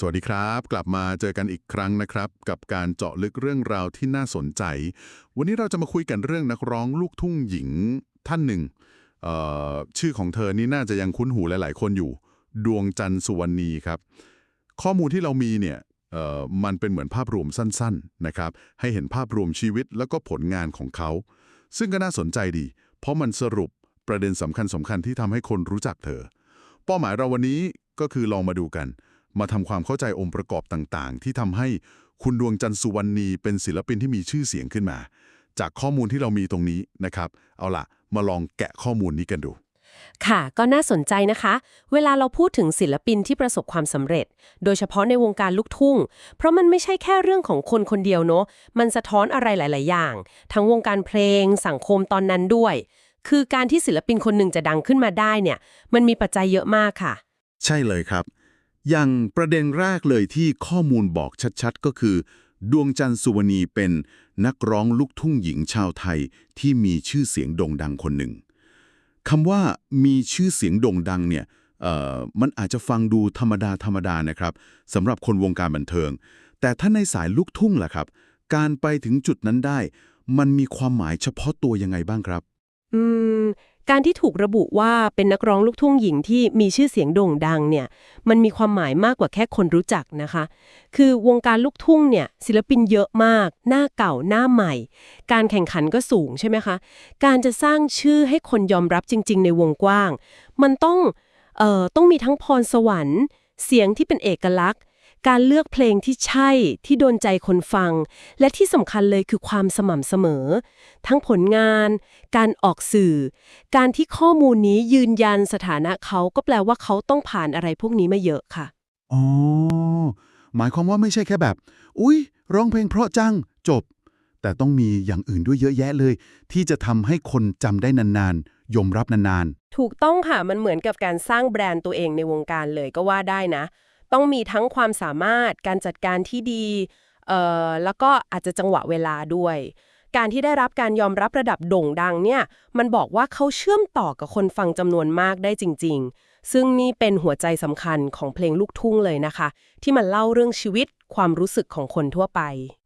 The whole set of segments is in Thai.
สวัสดีครับ กลับมาเจอกันอีกครั้งนะครับ กับการเจาะลึกเรื่องราวที่น่าสนใจ วันนี้เราจะมาคุยกันเรื่องนักร้องลูกทุ่งหญิงท่านหนึ่งชื่อของเธอนี่น่าจะยังคุ้นหูหลาย ๆ คนอยู่ ดวงจันทร์สุวรรณีครับ ข้อมูลที่เรามีเนี่ยมันเป็นเหมือนภาพรวมสั้น ๆ นะครับ ให้เห็นภาพรวมชีวิตแล้วก็ผลงานของเขา ซึ่งก็น่าสนใจดี เพราะมันสรุปประเด็นสำคัญสำคัญๆที่ทำให้คนรู้จักเธอ เป้าหมายเราวันนี้ก็คือลองมาดูกัน มาทำความเข้าใจองค์ประกอบต่างๆ ที่ทำให้คุณดวงจันทร์สุวรรณีเป็นศิลปินที่มีชื่อเสียงขึ้นมา จากข้อมูลที่เรามีตรงนี้นะครับ เอาล่ะ มาลองแกะข้อมูลนี้กันดู ค่ะ ก็น่าสนใจนะคะ เวลาเราพูดถึงศิลปินที่ประสบความสำเร็จ โดยเฉพาะในวงการลูกทุ่ง เพราะมันไม่ใช่แค่เรื่องของคนคนเดียวเนาะมันสะท้อนอะไรหลาย ๆ อย่าง ทั้งวงการเพลง สังคมตอนนั้นด้วย คือการที่ศิลปินคนหนึ่งจะดังขึ้นมาได้เนี่ย มันมีปัจจัยเยอะมากค่ะ ใช่เลยครับ อย่างประเด็นแรกเลยที่ข้อมูลบอกชัดๆ ก็คือ ดวงจันทร์สุวรรณีเป็นนักร้องลูกทุ่งหญิงชาวไทยที่มีชื่อเสียงโด่งดังคนหนึ่งคำว่ามีชื่อเสียงโด่งดังเนี่ยเอ่อมันอาจจะฟังดูธรรมดาธรรมดานะครับสำหรับคนวงการบันเทิง แต่ถ้าในสายลูกทุ่งล่ะครับ การไปถึงจุดนั้นได้ มันมีความหมายเฉพาะตัวยังไงบ้างครับ อืม การที่ถูกระบุว่าเป็นนักร้องลูกทุ่งหญิงที่มีชื่อเสียงโด่งดังเนี่ย มันมีความหมายมากกว่าแค่คนรู้จักนะคะ คือวงการลูกทุ่งเนี่ยศิลปินเยอะมาก หน้าเก่าหน้าใหม่ การแข่งขันก็สูงใช่ไหมคะ การจะสร้างชื่อให้คนยอมรับจริง ๆ ในวงกว้าง มันต้อง เอ่อ ต้องมีทั้งพรสวรรค์ เสียงที่เป็นเอกลักษณ์ การเลือกเพลงที่ใช่ที่โดนใจคนฟัง และที่สำคัญเลยคือความสม่ำเสมอ ทั้งผลงาน การออกสื่อ การที่ข้อมูลนี้ยืนยันสถานะเขาก็แปลว่าเขาต้องผ่านอะไรพวกนี้มาเยอะค่ะอ๋อหมายความว่าไม่ใช่แค่แบบ อุ๊ย ร้องเพลงเพราะจังจบ แต่ต้องมีอย่างอื่นด้วยเยอะแยะเลย ที่จะทำให้คนจำได้นานๆ ยอมรับนานถูกต้องค่ะ มันเหมือนกับการสร้างแบรนด์ตัวเองในวงการเลยก็ว่าได้นะ ต้องมีทั้งความสามารถการจัดการที่ดีเอ่อแล้วก็อาจจะจังหวะเวลาด้วย การที่ได้รับการยอมรับระดับโด่งดังเนี่ย มันบอกว่าเขาเชื่อมต่อกับคนฟังจำนวนมากได้จริง ๆ ซึ่งนี่เป็นหัวใจสำคัญของเพลงลูกทุ่งเลยนะคะ ที่มันเล่าเรื่องชีวิตความรู้สึกของคนทั่วไป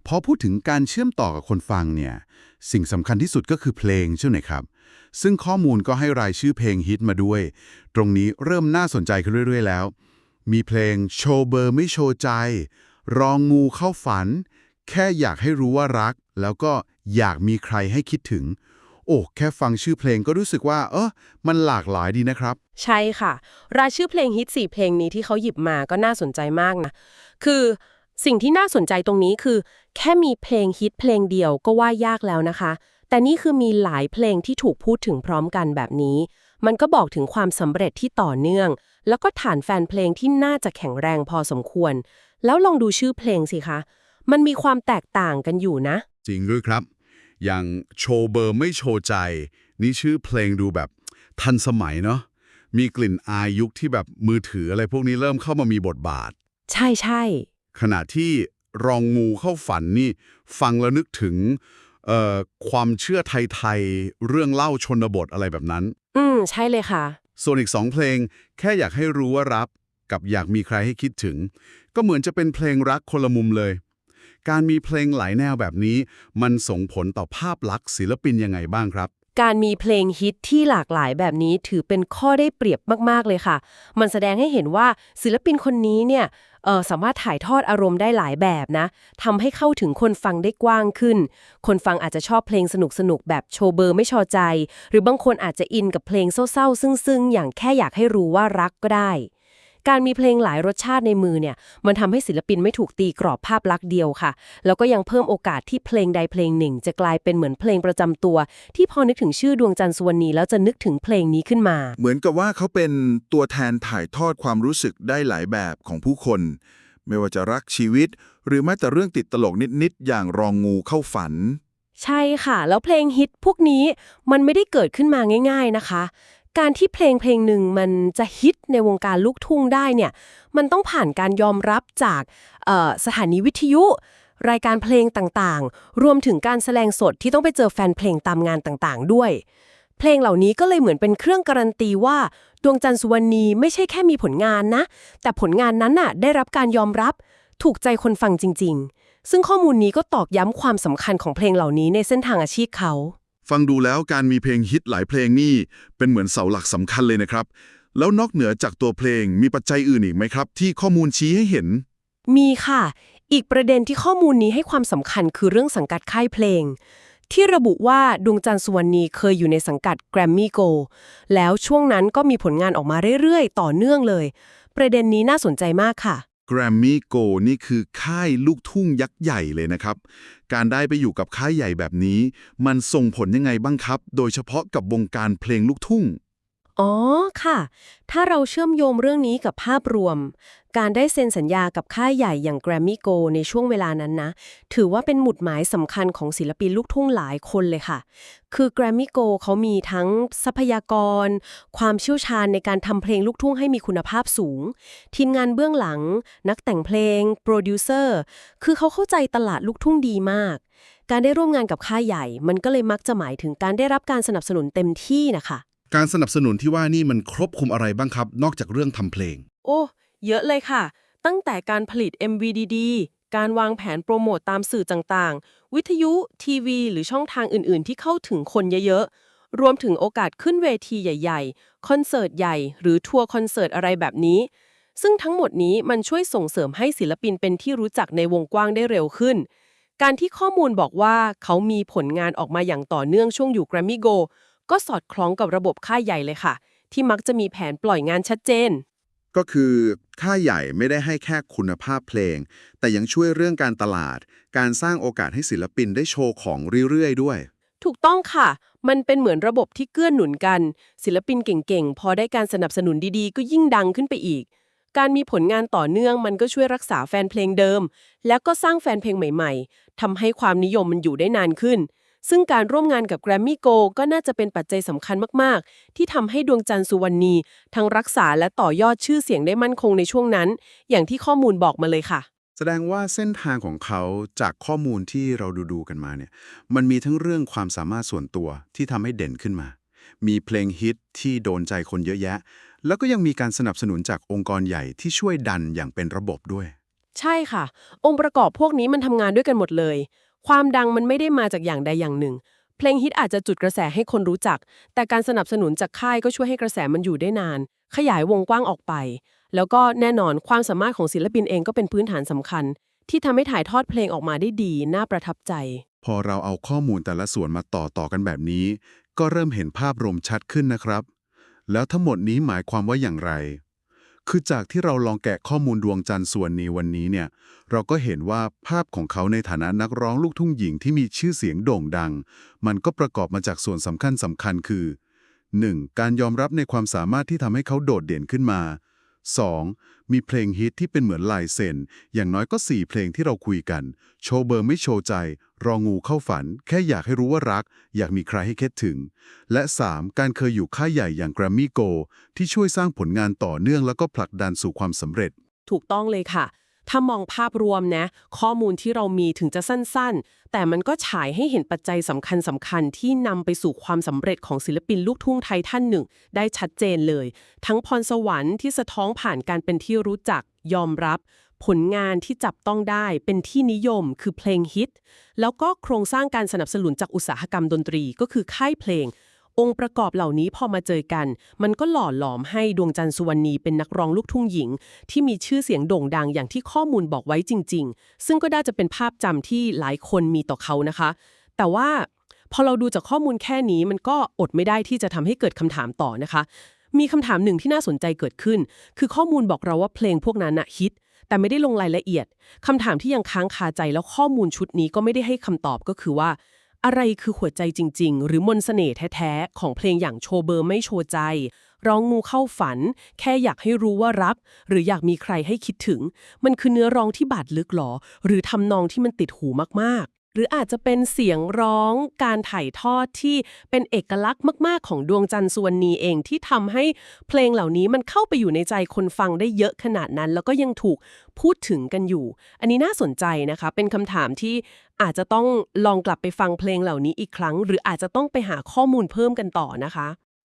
พอพูดถึงการเชื่อมต่อกับคนฟังเนี่ย สิ่งสำคัญที่สุดก็คือเพลงใช่ไหมครับ ซึ่งข้อมูลก็ให้รายชื่อเพลงฮิตมาด้วย ตรงนี้เริ่มน่าสนใจขึ้นเรื่อย ๆ แล้ว มีเพลงโชว์เบอร์ไม่โชว์ใจ รองงูเข้าฝัน แค่อยากให้รู้ว่ารัก แล้วก็อยากมีใครให้คิดถึง โอ้ แค่ฟังชื่อเพลงก็รู้สึกว่า เออมันหลากหลายดีนะครับ ใช่ค่ะ รายชื่อเพลงฮิตสี่เพลงนี้ที่เขาหยิบมาก็น่าสนใจมากนะ คือสิ่งที่น่าสนใจตรงนี้คือ แค่มีเพลงฮิตเพลงเดียวก็ว่ายากแล้วนะคะ แต่นี่คือมีหลายเพลงที่ถูกพูดถึงพร้อมกันแบบนี้ มันก็บอกถึงความสำเร็จที่ต่อเนื่อง แล้วก็ฐานแฟนเพลงที่น่าจะแข็งแรงพอสมควร แล้วลองดูชื่อเพลงสิคะ มันมีความแตกต่างกันอยู่นะ จริงด้วยครับ อย่างโชว์เบอร์ไม่โชว์ใจ นี่ชื่อเพลงดูแบบ ทันสมัยเนาะมีกลิ่นอายยุคที่แบบมือถืออะไรพวกนี้เริ่มเข้ามามีบทบาท ใช่ใช่ขณะที่รองงูเข้าฝันนี่ ฟังแล้วนึกถึงเอ่อความเชื่อไทย ๆ เรื่องเล่าชนบทอะไรแบบนั้น อืม ใช่เลยค่ะ ส่วนอีกสองเพลง แค่อยากให้รู้ว่ารับ กับอยากมีใครให้คิดถึง ก็เหมือนจะเป็นเพลงรักคนละมุมเลย การมีเพลงหลายแนวแบบนี้ มันส่งผลต่อภาพลักษณ์ศิลปินยังไงบ้างครับ การมีเพลงฮิตที่หลากหลายแบบนี้ถือเป็นข้อได้เปรียบมากๆเลยค่ะ มันแสดงให้เห็นว่าศิลปินคนนี้เนี่ยออสามารถถ่ายทอดอารมณ์ได้หลายแบบนะทำให้เข้าถึงคนฟังได้กว้างขึ้น คนฟังอาจจะชอบเพลงสนุกๆแบบโชว์เบอร์ไม่ชอใจ หรือบางคนอาจจะอินกับเพลงเศร้าๆ ซึ้งๆ อย่างแค่อยากให้รู้ว่ารักก็ได้ การมีเพลงหลายรสชาติในมือเนี่ย มันทำให้ศิลปินไม่ถูกตีกรอบภาพลักษณ์เดียวค่ะ แล้วก็ยังเพิ่มโอกาสที่เพลงใดเพลงหนึ่ง จะกลายเป็นเหมือนเพลงประจำตัว ที่พอนึกถึงชื่อดวงจันทร์สุวรรณีแล้วจะนึกถึงเพลงนี้ขึ้นมา เหมือนกับว่าเขาเป็นตัวแทนถ่ายทอดความรู้สึกได้หลายแบบของผู้คน ไม่ว่าจะรักชีวิต หรือแม้แต่เรื่องติดตลกนิดๆอย่างรองงูเข้าฝันใช่ค่ะ แล้วเพลงฮิตพวกนี้มันไม่ได้เกิดขึ้นมาง่าย ๆนะคะ การที่เพลงเพลงหนึ่งมันจะฮิตในวงการลูกทุ่งได้เนี่ย มันต้องผ่านการยอมรับจากสถานีวิทยุ รายการเพลงต่างๆ รวมถึงการแสดงสดที่ต้องไปเจอแฟนเพลงตามงานต่างๆ ด้วย เพลงเหล่านี้ก็เลยเหมือนเป็นเครื่องการันตีว่า ดวงจันทร์สุวรรณีไม่ใช่แค่มีผลงานนะ แต่ผลงานนั้นน่ะได้รับการยอมรับ ถูกใจคนฟังจริง ๆ ซึ่งข้อมูลนี้ก็ตอกย้ำความสำคัญของเพลงเหล่านี้ในเส้นทางอาชีพเขา ฟังดูแล้วการมีเพลงฮิตหลายเพลงนี่เป็นเหมือนเสาหลักสำคัญเลยนะครับ แล้วนอกเหนือจากตัวเพลงมีปัจจัยอื่นอีกไหมครับ ที่ข้อมูลชี้ให้เห็น มีค่ะ อีกประเด็นที่ข้อมูลนี้ให้ความสำคัญคือเรื่องสังกัดค่ายเพลง ที่ระบุว่าดวงจันทร์สุวรรณีเคยอยู่ในสังกัด Grammy Go แล้วช่วงนั้นก็มีผลงานออกมาเรื่อยๆ ต่อเนื่องเลย ประเด็นนี้น่าสนใจมากค่ะ Grammy Go นี่คือค่ายลูกทุ่งยักษ์ใหญ่เลยนะครับ การได้ไปอยู่กับค่ายใหญ่แบบนี้ มันส่งผลยังไงบ้างครับ โดยเฉพาะกับวงการเพลงลูกทุ่ง อ๋อค่ะ ถ้าเราเชื่อมโยงเรื่องนี้กับภาพรวม การได้เซ็นสัญญากับค่ายใหญ่อย่าง Grammy Go ในช่วงเวลานั้นนะ ถือว่าเป็นหมุดหมายสำคัญของศิลปินลูกทุ่งหลายคนเลยค่ะ คือ Grammy Go เขามีทั้งทรัพยากร ความเชี่ยวชาญในการทำเพลงลูกทุ่งให้มีคุณภาพสูง ทีมงานเบื้องหลัง นักแต่งเพลง โปรดิวเซอร์ คือเขาเข้าใจตลาดลูกทุ่งดีมาก การได้ร่วมงานกับค่ายใหญ่ มันก็เลยมักจะหมายถึงการได้รับการสนับสนุนเต็มที่นะคะ การสนับสนุนที่ว่านี่มันครอบคลุมอะไรบ้างครับ นอกจากเรื่องทำเพลง โอ้ เยอะเลยค่ะ ตั้งแต่การผลิต MV ดีๆการวางแผนโปรโมตตามสื่อต่างๆ วิทยุ ทีวี หรือช่องทางอื่นๆ ที่เข้าถึงคนเยอะๆ รวมถึงโอกาสขึ้นเวทีใหญ่ๆ คอนเสิร์ตใหญ่ หรือทัวร์คอนเสิร์ตอะไรแบบนี้ ซึ่งทั้งหมดนี้มันช่วยส่งเสริมให้ศิลปินเป็นที่รู้จักในวงกว้างได้เร็วขึ้น การที่ข้อมูลบอกว่าเขามีผลงานออกมาอย่างต่อเนื่องช่วงอยู่ Grammy Go ก็ สอดคล้องกับระบบค่ายใหญ่เลยค่ะ ที่มักจะมีแผนปล่อยงานชัดเจน ก็คือค่ายใหญ่ไม่ได้ให้แค่คุณภาพเพลง แต่ยังช่วยเรื่องการตลาด การสร้างโอกาสให้ศิลปินได้โชว์ของเรื่อยๆด้วย ถูกต้องค่ะ มันเป็นเหมือนระบบที่เกื้อหนุนกัน ศิลปินเก่งๆ พอได้การสนับสนุนดีๆ ก็ยิ่งดังขึ้นไปอีก การมีผลงานต่อเนื่องมันก็ช่วยรักษาแฟนเพลงเดิม แล้วก็สร้างแฟนเพลงใหม่ ๆทำให้ความนิยมมันอยู่ได้นานขึ้น ซึ่งการร่วมงานกับ Grammy Go ก็น่าจะเป็นปัจจัยสำคัญมาก ๆ ที่ทำให้ดวงจันทร์สุวรรณี ทั้งรักษาและต่อยอดชื่อเสียงได้มั่นคงในช่วงนั้น อย่างที่ข้อมูลบอกมาเลยค่ะ แสดงว่าเส้นทางของเขาจากข้อมูลที่เราดูดูๆกันมาเนี่ย มันมีทั้งเรื่องความสามารถส่วนตัวที่ทำให้เด่นขึ้นมา มีเพลงฮิตที่โดนใจคนเยอะแยะ แล้วก็ยังมีการสนับสนุนจากองค์กรใหญ่ที่ช่วยดันอย่างเป็นระบบด้วย ใช่ค่ะ องค์ประกอบพวกนี้มันทำงานด้วยกันหมดเลย ความดังมันไม่ได้มาจากอย่างใดอย่างหนึ่ง เพลงฮิตอาจจะจุดกระแสให้คนรู้จัก แต่การสนับสนุนจากค่ายก็ช่วยให้กระแสมันอยู่ได้นาน ขยายวงกว้างออกไป แล้วก็แน่นอนความสามารถของศิลปินเองก็เป็นพื้นฐานสำคัญ ที่ทำให้ถ่ายทอดเพลงออกมาได้ดี น่าประทับใจ พอเราเอาข้อมูลแต่ละส่วนมาต่อต่อกันแบบนี้ ก็เริ่มเห็นภาพรวมชัดขึ้นนะครับ แล้วทั้งหมดนี้หมายความว่าอย่างไร คือจากที่เราลองแกะข้อมูลดวงจันทร์ส่วนนี้วันนี้เนี่ย เราก็เห็นว่าภาพของเขาในฐานะนักร้องลูกทุ่งหญิงที่มีชื่อเสียงโด่งดัง มันก็ประกอบมาจากส่วนสำคัญสำคัญคือ 1. การยอมรับในความสามารถที่ทำให้เขาโดดเด่นขึ้นมา 2. มีเพลงฮิตที่เป็นเหมือนลายเซ็นอย่างน้อยก็ 4 เพลงที่เราคุยกัน โชว์เบอร์ไม่โชว์ใจ รองูเข้าฝัน แค่อยากให้รู้ว่ารัก อยากมีใครให้คิดถึง และ 3. การเคยอยู่ค่ายใหญ่อย่าง Grammy Go ที่ช่วยสร้างผลงานต่อเนื่องแล้วก็ผลักดันสู่ความสำเร็จ ถูกต้องเลยค่ะ ถ้ามองภาพรวมนะ ข้อมูลที่เรามีถึงจะสั้นๆ แต่มันก็ฉายให้เห็นปัจจัยสำคัญสำคัญที่นำไปสู่ความสำเร็จของศิลปินลูกทุ่งไทยท่านหนึ่ง ได้ชัดเจนเลย ทั้งพรสวรรค์ที่สะท้อนผ่านการเป็นที่รู้จักยอมรับ ผลงานที่จับต้องได้เป็นที่นิยมคือเพลงฮิต แล้วก็โครงสร้างการสนับสนุนจากอุตสาหกรรมดนตรีก็คือค่ายเพลง องค์ประกอบเหล่านี้พอมาเจอกัน มันก็หล่อหลอมให้ดวงจันทร์สุวรรณีเป็นนักร้องลูกทุ่งหญิง ที่มีชื่อเสียงโด่งดังอย่างที่ข้อมูลบอกไว้จริง ๆ ซึ่งก็น่าจะเป็นภาพจำที่หลายคนมีต่อเขานะคะ แต่ว่าพอเราดูจากข้อมูลแค่นี้มันก็อดไม่ได้ที่จะทำให้เกิดคำถามต่อนะคะ มีคำถามหนึ่งที่น่าสนใจเกิดขึ้น คือข้อมูลบอกเราว่าเพลงพวกนั้นฮิต แต่ไม่ได้ลงรายละเอียดคำถามที่ยังค้างคาใจแล้วข้อมูลชุดนี้ก็ไม่ได้ให้คำตอบก็คือว่า อะไรคือหัวใจจริง ๆ หรือมนสเสน่ห์แท้ๆ ของเพลงอย่างโชเบอร์ไม่โชว์ใจ ร้องงูเข้าฝัน แค่อยากให้รู้ว่ารักหรืออยากมีใครให้คิดถึง มันคือเนื้อร้องที่บาดลึกหรอ หรือทำนองที่มันติดหูมากๆ หรืออาจจะเป็นเสียงร้องการถ่ายทอดที่เป็นเอกลักษณ์มาก ๆ ของดวงจันทร์สวรรณีเองที่ทำให้เพลงเหล่านี้มันเข้าไปอยู่ในใจคนฟังได้เยอะขนาดนั้น แล้วก็ยังถูกพูดถึงกันอยู่ อันนี้น่าสนใจนะคะ เป็นคำถามที่อาจจะต้องลองกลับไปฟังเพลงเหล่านี้อีกครั้ง หรืออาจจะต้องไปหาข้อมูลเพิ่มกันต่อนะคะ